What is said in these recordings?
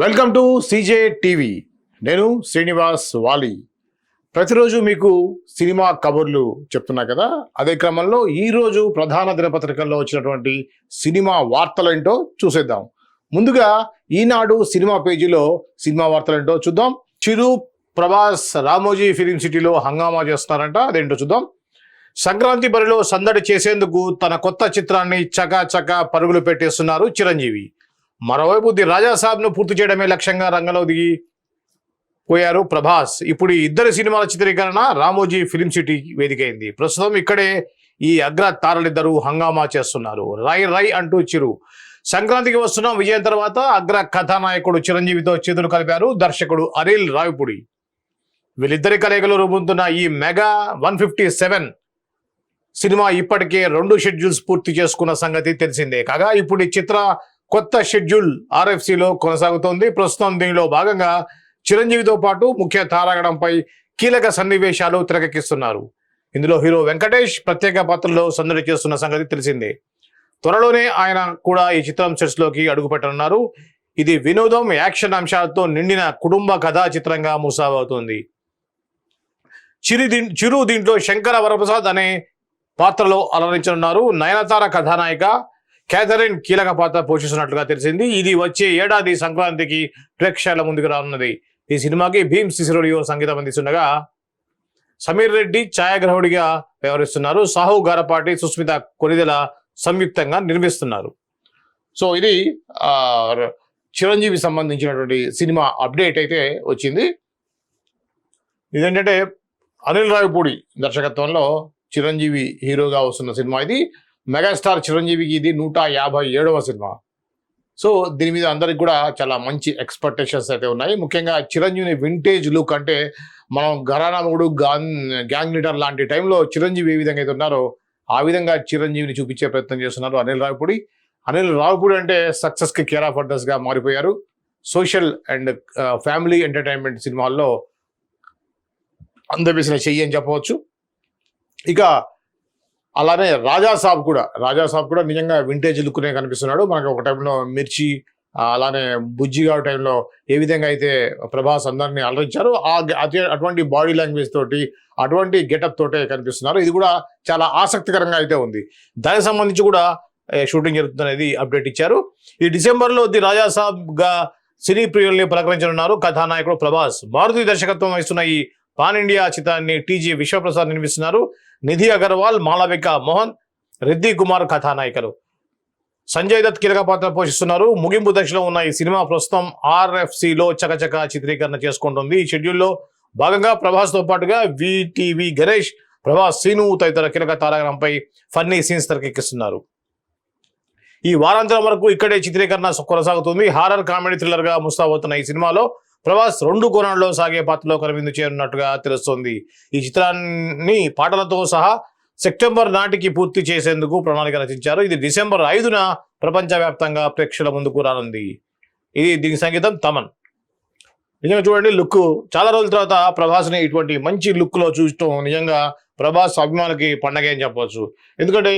Welcome to CJ TV. నేను శ్రీనివాస్ వాలి. ప్రతిరోజు మీకు సినిమా కబుర్లు చెప్తున్నా కదా? అదే క్రమంలో ఈరోజు ప్రధాన దినపత్రికల్లో వచ్చినటువంటి సినిమా వార్తలేంటో చూసేద్దాం. ముందుగా ఈనాడు సినిమా పేజీలో సినిమా వార్తలేంటో చూద్దాం. చిరు ప్రభాస్ రామోజీ ఫిలిం సిటీలో హంగామా చేస్తున్నారంట అదేంటో చూద్దాం. సంక్రాంతి బరిలో సందడి చేసేందుకు తన కొత్త చిత్రాన్ని చకా చకా పరుగులు పెట్టేస్తున్నారు చిరంజీవి. మరోవైపు ది రాజాసాబ్ను పూర్తి చేయడమే లక్ష్యంగా రంగంలో దిగి పోయారు ప్రభాస్. ఇప్పుడు ఈ ఇద్దరు సినిమాల చిత్రీకరణ రామోజీ ఫిలిం సిటీ వేదికైంది. ప్రస్తుతం ఇక్కడే ఈ అగ్ర తారలిద్దరూ హంగామా చేస్తున్నారు. రై రై అంటూ చిరు. సంక్రాంతికి వస్తున్న విజయం తర్వాత అగ్ర కథానాయకుడు చిరంజీవితో చేతులు కలిపారు దర్శకుడు అనిల్ రావిపుడి. వీళ్ళిద్దరి కలయికలు రూపొందుతున్న ఈ mega one fifty seven cinema ఇప్పటికే రెండు షెడ్యూల్స్ పూర్తి చేసుకున్న సంగతి తెలిసిందే. కాగా ఇప్పుడు ఈ చిత్ర కొత్త షెడ్యూల్ ఆర్ఎఫ్సిలో కొనసాగుతోంది. ప్రస్తుతం దీనిలో భాగంగా చిరంజీవితో పాటు ముఖ్య తారాగణంపై కీలక సన్నివేశాలు తెరకెక్కిస్తున్నారు. ఇందులో హీరో వెంకటేష్ ప్రత్యేక పాత్రలో సందడి చేస్తున్న సంగతి తెలిసిందే. త్వరలోనే ఆయన కూడా ఈ చిత్రం సెట్స్లోకి అడుగుపెట్టనున్నారు. ఇది వినోదం యాక్షన్ అంశాలతో నిండిన కుటుంబ కథా చిత్రంగా ముసాబవుతుంది చిరు దీ చిరు దీంట్లో శంకర వరప్రసాద్ అనే పాత్రలో అలరించనున్నారు. నయనతార కథానాయిక క్యాథరిన్ కీలక పాత్ర పోషిస్తున్నట్లుగా తెలిసింది. ఇది వచ్చే ఏడాది సంక్రాంతికి ప్రేక్షకుల ముందుకు రానున్నది. ఈ సినిమాకి భీమ్ సిసిరోడియో సంగీతం అందిస్తుండగా సమీర్ రెడ్డి ఛాయాగ్రహుడిగా వ్యవహరిస్తున్నారు. సాహు గారపాటి సుస్మిత కొనిదెల సంయుక్తంగా నిర్మిస్తున్నారు. సో ఇది ఆ, చిరంజీవి సంబంధించినటువంటి సినిమా అప్డేట్ అయితే వచ్చింది. ఇదేంటంటే అనిల్ రావిపూడి దర్శకత్వంలో చిరంజీవి హీరోగా వస్తున్న సినిమా ఇది. మెగాస్టార్ చిరంజీవికి ఇది నూట యాభై ఏడవ సినిమా. సో దీని మీద అందరికి కూడా చాలా మంచి ఎక్స్పెక్టేషన్స్ అయితే ఉన్నాయి. ముఖ్యంగా చిరంజీవిని వింటేజ్ లుక్ అంటే మనం ఘరానాముడు గాన్ గ్యాంగ్ లీడర్ లాంటి టైంలో చిరంజీవి ఏ విధంగా అయితే ఉన్నారో ఆ విధంగా చిరంజీవిని చూపించే ప్రయత్నం చేస్తున్నారు అనిల్ రావుపూడి. అనిల్ రావుపూడి అంటే సక్సెస్కి కేర్ ఆఫ్ అడ్రస్గా మారిపోయారు. సోషల్ అండ్ ఫ్యామిలీ ఎంటర్టైన్మెంట్ సినిమాల్లో అందవేసిన చెయ్యి అని చెప్పవచ్చు. ఇక అలానే రాజా సాబ్ కూడా రాజా సాబ్ కూడా నిజంగా వింటేజ్ లుక్నే కనిపిస్తున్నాడు. మనకి ఒక టైంలో మిర్చి అలానే బుజ్జిగా టైంలో ఏ విధంగా అయితే ప్రభాస్ అందరినీ అలరించారో ఆ అటువంటి బాడీ లాంగ్వేజ్ తోటి అటువంటి గెటప్ తోటే కనిపిస్తున్నారు. ఇది కూడా చాలా ఆసక్తికరంగా అయితే ఉంది. దానికి సంబంధించి కూడా షూటింగ్ జరుగుతుందనేది అప్డేట్ ఇచ్చారు. ఈ డిసెంబర్లో ది రాజా సాబ్గా సినీ ప్రియుల్ని ప్రకటించనున్నారు కథానాయకుడు ప్రభాస్. మారుతి దర్శకత్వం వహిస్తున్న ఈ పాన్ ఇండియా చిత్రాన్ని టీజీ విశ్వప్రసాద్ నిర్మిస్తున్నారు. నిధి అగర్వాల్ మాళవిక మోహన్ రెడ్డి కుమార్ కథానాయికలు. సంజయ్ దత్ కీలక పాత్ర పోషిస్తున్నారు. ముగింపు దశలో ఉన్న ఈ సినిమా ప్రస్తుతం ఆర్ఎఫ్సిలో చకచక చిత్రీకరణ చేసుకుంటుంది. ఈ షెడ్యూల్లో భాగంగా ప్రభాస్తో పాటుగా విటివి గణేష్ ప్రభాస్ సీను తదితర కీలక తారాగణంపై ఫన్నీ సీన్స్ తెరకెక్కిస్తున్నారు. ఈ వారాంతరం వరకు ఇక్కడే చిత్రీకరణ కొనసాగుతుంది. హారర్ కామెడీ థ్రిల్లర్గా ఈ సినిమాలో ప్రభాస్ రెండు కోణాల్లో సాగే పాత్రలో కనువిందు చేరున్నట్టుగా తెలుస్తోంది. ఈ చిత్రాన్ని పాటలతో సహా సెప్టెంబర్ నాటికి పూర్తి చేసేందుకు ప్రణాళిక రచించారు. ఇది డిసెంబర్ ఐదున ప్రపంచవ్యాప్తంగా ప్రేక్షకుల ముందుకు రానుంది. ఇది దీని సంగీతం తమన్. నిజంగా చూడండి లుక్ చాలా రోజుల తర్వాత ప్రభాస్ని ఇటువంటి మంచి లుక్లో చూడటం నిజంగా ప్రభాస్ అభిమానులకి పండగ అని చెప్పవచ్చు. ఎందుకంటే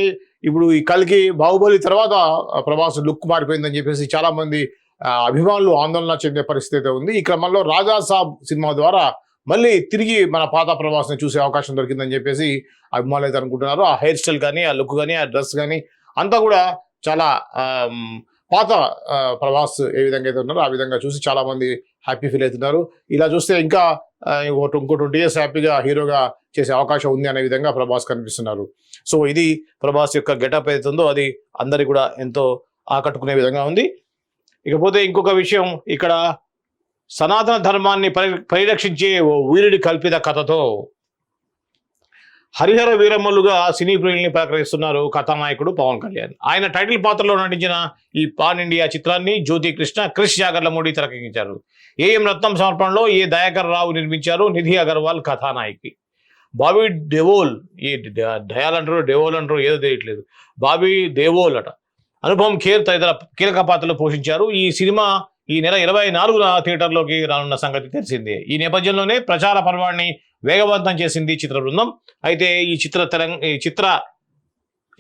ఇప్పుడు ఈ కలికి బాహుబలి తర్వాత ప్రభాస్ లుక్ మారిపోయిందని చెప్పేసి చాలామంది అభిమానులు ఆందోళన చెందే పరిస్థితి అయితే ఉంది. ఈ క్రమంలో రాజాసాబ్ సినిమా ద్వారా మళ్ళీ తిరిగి మన పాత ప్రభాస్ని చూసే అవకాశం దొరికిందని చెప్పేసి అభిమానులు అయితే అనుకుంటున్నారు. ఆ హెయిర్ స్టైల్ కానీ ఆ లుక్ కానీ ఆ డ్రెస్ కానీ అంతా కూడా చాలా పాత ప్రభాస్ ఏ విధంగా అయితే ఉన్నారో ఆ విధంగా చూసి చాలా మంది హ్యాపీ ఫీల్ అవుతున్నారు. ఇలా చూస్తే ఇంకా ఇంకో ట్వంటీ ఇయర్స్ హ్యాపీగా హీరోగా చేసే అవకాశం ఉంది అనే విధంగా ప్రభాస్ కనిపిస్తున్నారు. సో ఇది ప్రభాస్ యొక్క గెటప్ ఏదైతుందో అది అందరికి కూడా ఎంతో ఆకట్టుకునే విధంగా ఉంది. ఇకపోతే ఇంకొక విషయం ఇక్కడ సనాతన ధర్మాన్ని పరి పరిరక్షించే ఓ వీరుడి కల్పిత కథతో హరిహర వీరమ్మలుగా సినీ ప్రియుల్ని ప్రకటిస్తున్నారు కథానాయకుడు పవన్ కళ్యాణ్. ఆయన టైటిల్ పాత్రలో నటించిన ఈ పాన్ ఇండియా చిత్రాన్ని జ్యోతి కృష్ణ క్రిష్ జాగర్లమూడి తెరకెక్కించారు. ఏఎం రత్నం సమర్పణలో ఏ దయాకర్ రావు నిర్మించారు నిధి అగర్వాల్ కథానాయకి. బాబీ డెవోల్ ఈ డయాల్ అంటారు డెవోల్ అంటారు ఏదో తెలియట్లేదు. బాబీ దేవోల్ అట. అనుపమ్ ఖేర్ తదితర కీలక పాత్రలు పోషించారు. ఈ సినిమా ఈ నెల ఇరవై నాలుగున థియేటర్లోకి రానున్న సంగతి తెలిసిందే. ఈ నేపథ్యంలోనే ప్రచార పర్వాన్ని వేగవంతం చేసింది చిత్ర బృందం. అయితే ఈ చిత్ర తెలంగ ఈ చిత్ర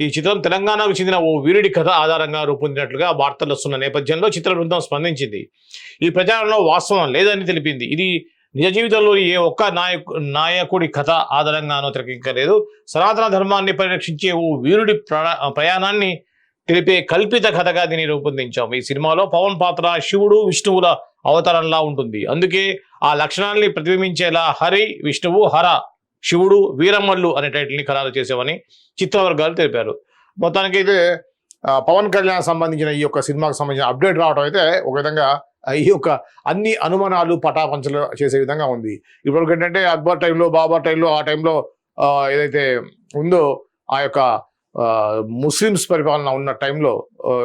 ఈ చిత్రం తెలంగాణకు చెందిన ఓ వీరుడి కథ ఆధారంగా రూపొందినట్లుగా వార్తలు వస్తున్న నేపథ్యంలో చిత్ర బృందం స్పందించింది. ఈ ప్రచారంలో వాస్తవం లేదని తెలిపింది. ఇది నిజ జీవితంలోని ఏ ఒక్క నాయకు నాయకుడి కథ ఆధారంగానో తెరకెక్కలేదు. సనాతన ధర్మాన్ని పరిరక్షించే ఓ వీరుడి ప్రయాణాన్ని తెలిపే కల్పిత కథగా దీన్ని రూపొందించాం. ఈ సినిమాలో పవన్ పాత్ర శివుడు విష్ణువుల అవతారంలా ఉంటుంది. అందుకే ఆ లక్షణాల్ని ప్రతిబింబించేలా హరి విష్ణువు హర శివుడు వీరమ్మల్లు అనే టైటిల్ని ఖరారు చేసామని చిత్రవర్గాలు తెలిపారు. మొత్తానికి అయితే పవన్ కళ్యాణ్ సంబంధించిన ఈ యొక్క సినిమాకు సంబంధించిన అప్డేట్ రావడం అయితే ఒక విధంగా ఈ యొక్క అన్ని అనుమానాలు పటాపంచలు చేసే విధంగా ఉంది. ఇప్పుడు ఏంటంటే అక్బర్ టైంలో బాబా టైంలో ఆ టైంలో ఏదైతే ఉందో ఆ యొక్క ముస్లిమ్స్ పరిపాలన ఉన్న టైంలో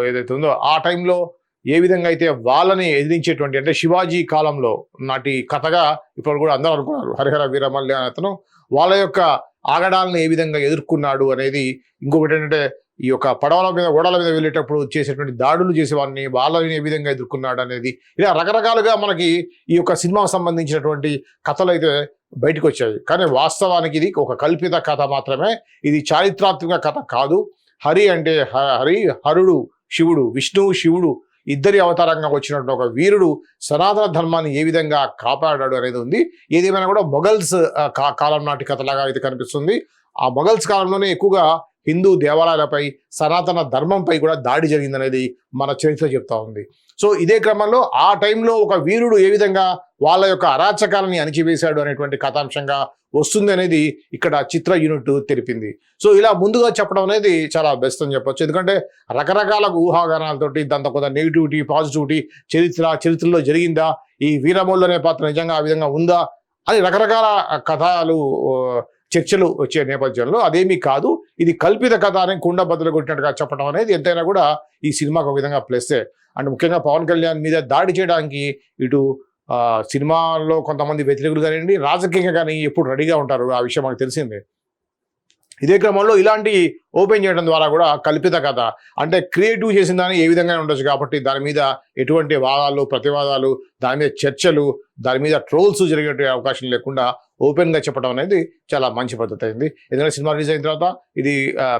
ఏదైతే ఉందో ఆ టైంలో ఏ విధంగా అయితే వాళ్ళని ఎదిరించేటువంటి అంటే శివాజీ కాలంలో నాటి కథగా ఇప్పుడు కూడా అందరూ అనుకున్నారు. హరిహర వీరమల్లి అనే అతను వాళ్ళ యొక్క ఆగడాలను ఏ విధంగా ఎదుర్కొన్నాడు అనేది ఇంకొకటి ఏంటంటే ఈ యొక్క పడవల మీద ఓడల మీద వెళ్ళేటప్పుడు చేసేటువంటి దాడులు చేసేవాడిని వాళ్ళని ఏ విధంగా ఎదుర్కొన్నాడు అనేది ఇలా రకరకాలుగా మనకి ఈ యొక్క సినిమాకు సంబంధించినటువంటి కథలు అయితే బయటకు వచ్చాయి. కానీ వాస్తవానికి ఇది ఒక కల్పిత కథ మాత్రమే. ఇది చారిత్రాత్మక కథ కాదు. హరి అంటే హరి హరుడు శివుడు విష్ణువు శివుడు ఇద్దరి అవతారంగా వచ్చినటువంటి ఒక వీరుడు సనాతన ధర్మాన్ని ఏ విధంగా కాపాడాడు అనేది ఉంది. ఏదేమైనా కూడా మొఘల్స్ కా- కాలం నాటి కథలాగా అయితే కనిపిస్తుంది. ఆ మొఘల్స్ కాలంలోనే ఎక్కువగా హిందూ దేవాలయాలపై సనాతన ధర్మంపై కూడా దాడి జరిగిందనేది మన చరిత్ర చెప్తా ఉంది. సో ఇదే క్రమంలో ఆ టైంలో ఒక వీరుడు ఏ విధంగా వాళ్ళ యొక్క అరాచకాలని అణిచివేశాడు అనేటువంటి కథాంశంగా వస్తుంది అనేది ఇక్కడ చిత్ర యూనిట్ తెలిపింది. సో ఇలా ముందుగా చెప్పడం అనేది చాలా బెస్ట్ అని చెప్పొచ్చు. ఎందుకంటే రకరకాల ఊహాగానాలతోటి దాంతో కొంత నెగిటివిటీ పాజిటివిటీ చరిత్ర చరిత్రలో జరిగిందా ఈ వీరమోళ్ళు అనే పాత్ర నిజంగా ఆ విధంగా ఉందా అని రకరకాల కథలు చర్చలు వచ్చే నేపథ్యంలో అదేమీ కాదు. ఇది కల్పిత కథ అని కుండ బద్దలు కొట్టినట్టుగా చెప్పడం అనేది ఎంతైనా కూడా ఈ సినిమాకు ఒక విధంగా ప్లస్సే అండ్ ముఖ్యంగా పవన్ కళ్యాణ్ మీద దాడి చేయడానికి ఇటు సినిమాలో కొంతమంది వ్యతిరేకులు కానివ్వండి రాజకీయంగా కానీ ఎప్పుడు రెడీగా ఉంటారు. ఆ విషయం మనకు తెలిసిందే. ఇదే క్రమంలో ఇలాంటి ఓపెన్ చేయడం ద్వారా కూడా కల్పిత కథ. అంటే క్రియేటివ్ చేసిన దాన్ని ఏ విధంగా ఉండొచ్చు కాబట్టి దాని మీద ఎటువంటి వాదాలు ప్రతివాదాలు దాని మీద చర్చలు దాని మీద ట్రోల్స్ జరిగే అవకాశం లేకుండా ఓపెన్గా చెప్పడం అనేది చాలా మంచి పద్ధతి అయింది. ఎందుకంటే సినిమా రిలీజ్ అయిన తర్వాత ఇది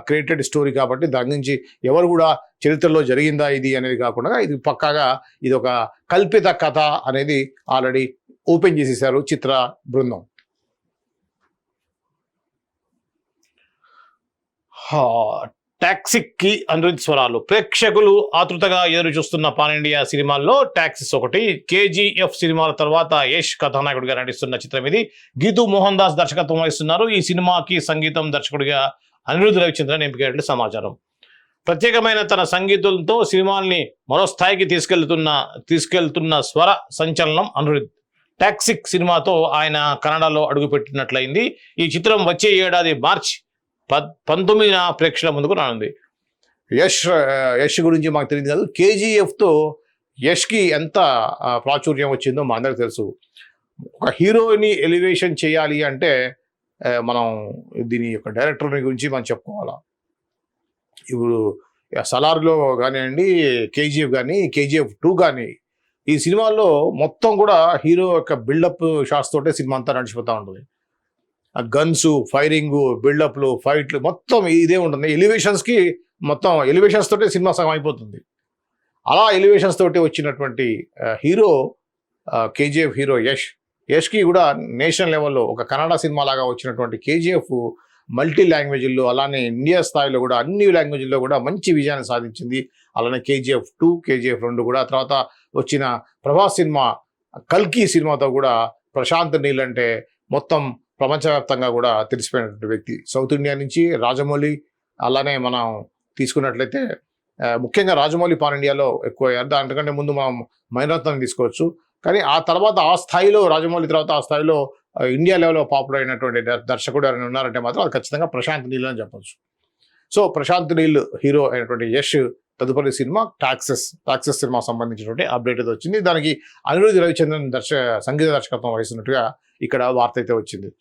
క్రియేటెడ్ స్టోరీ కాబట్టి దాని నుంచి ఎవరు కూడా చరిత్రలో జరిగిందా ఇది అనేది కాకుండా ఇది పక్కాగా ఇది ఒక కల్పిత కథ అనేది ఆల్రెడీ ఓపెన్ చేసేసారు చిత్ర బృందం. టాక్సిక్కి టాక్సిక్కి స్వరాలు ప్రేక్షకులు ఆతృతగా ఎదురు చూస్తున్న పాన్ ఇండియా సినిమాల్లో టాక్సిస్ ఒకటి కేజీఎఫ్ సినిమాల తర్వాత యష్ కథానాయకుడిగా నటిస్తున్న చిత్రం ఇది. గీతూ మోహన్ దాస్ దర్శకత్వం వహిస్తున్నారు. ఈ సినిమాకి సంగీతం దర్శకుడిగా అనిరుద్ధ్ రవిచంద్రన్ ఎంపికైనట్లు సమాచారం. ప్రత్యేకమైన తన సంగీతంతో సినిమాల్ని మరో స్థాయికి తీసుకెళ్తున్న తీసుకెళ్తున్న స్వర సంచలనం అనిరుద్ధ్. టాక్సిక్ సినిమాతో ఆయన కన్నడలో అడుగుపెట్టినట్లయింది. ఈ చిత్రం వచ్చే ఏడాది మార్చి పద్ పంతొమ్మిదిన ప్రేక్షకుల ముందుకు రానుంది. యష్ యష్ గురించి మాకు తెలియదు కాదు. కేజీఎఫ్తో యష్కి ఎంత ప్రాచుర్యం వచ్చిందో మా అందరికి తెలుసు. ఒక హీరోని ఎలివేషన్ చేయాలి అంటే మనం దీని యొక్క డైరెక్టర్ని గురించి మనం చెప్పుకోవాలా. ఇప్పుడు సలార్లో కానివ్వండి కేజీఎఫ్ కానీ కేజీఎఫ్ టూ కానీ ఈ సినిమాల్లో మొత్తం కూడా హీరో యొక్క బిల్డప్ షాట్స్ తోటే సినిమా అంతా నడిచిపోతూ ఉంటుంది. గన్స్ ఫైరింగ్ బిల్డప్లు ఫైట్లు మొత్తం ఇదే ఉంటుంది. ఎలివేషన్స్కి మొత్తం ఎలివేషన్స్ తోటే సినిమా సగం అయిపోతుంది. అలా ఎలివేషన్స్ తోటి వచ్చినటువంటి హీరో కేజీఎఫ్ హీరో యష్. యష్కి కూడా నేషనల్ లెవెల్లో ఒక కన్నడ సినిమా లాగా వచ్చినటువంటి కేజీఎఫ్ మల్టీ లాంగ్వేజ్ల్లో అలానే ఇండియా స్థాయిలో కూడా అన్ని లాంగ్వేజ్ల్లో కూడా మంచి విజయాన్ని సాధించింది. అలానే కేజీఎఫ్ టూ కేజీఎఫ్ రెండు కూడా. తర్వాత వచ్చిన ప్రభాస్ సినిమా కల్కి సినిమాతో కూడా ప్రశాంత్ నీల్ అంటే మొత్తం ప్రపంచవ్యాప్తంగా కూడా తెలిసిపోయినటువంటి వ్యక్తి. సౌత్ ఇండియా నుంచి రాజమౌళి అలానే మనం తీసుకున్నట్లయితే ముఖ్యంగా రాజమౌళి పాన్ ఇండియాలో ఎక్కువ అయ్యారు దానికంటే ముందు మనం మైనరత్నం తీసుకోవచ్చు. కానీ ఆ తర్వాత ఆ స్థాయిలో రాజమౌళి తర్వాత ఆ స్థాయిలో ఇండియా లెవెల్లో పాపులర్ అయినటువంటి దర్శకుడు ఎవరైనా ఉన్నారంటే మాత్రం అది ఖచ్చితంగా ప్రశాంత్ నీళ్ళు అని చెప్పొచ్చు. సో ప్రశాంత్ నీల్ హీరో అయినటువంటి యష్ తదుపరి సినిమా టాక్సెస్ టాక్సెస్ సినిమా సంబంధించినటువంటి అప్డేట్ అయితే వచ్చింది. దానికి అనిరుద్ధ్ రవిచంద్రన్ దర్శ సంగీత దర్శకత్వం వహిస్తున్నట్టుగా ఇక్కడ వార్త అయితే వచ్చింది.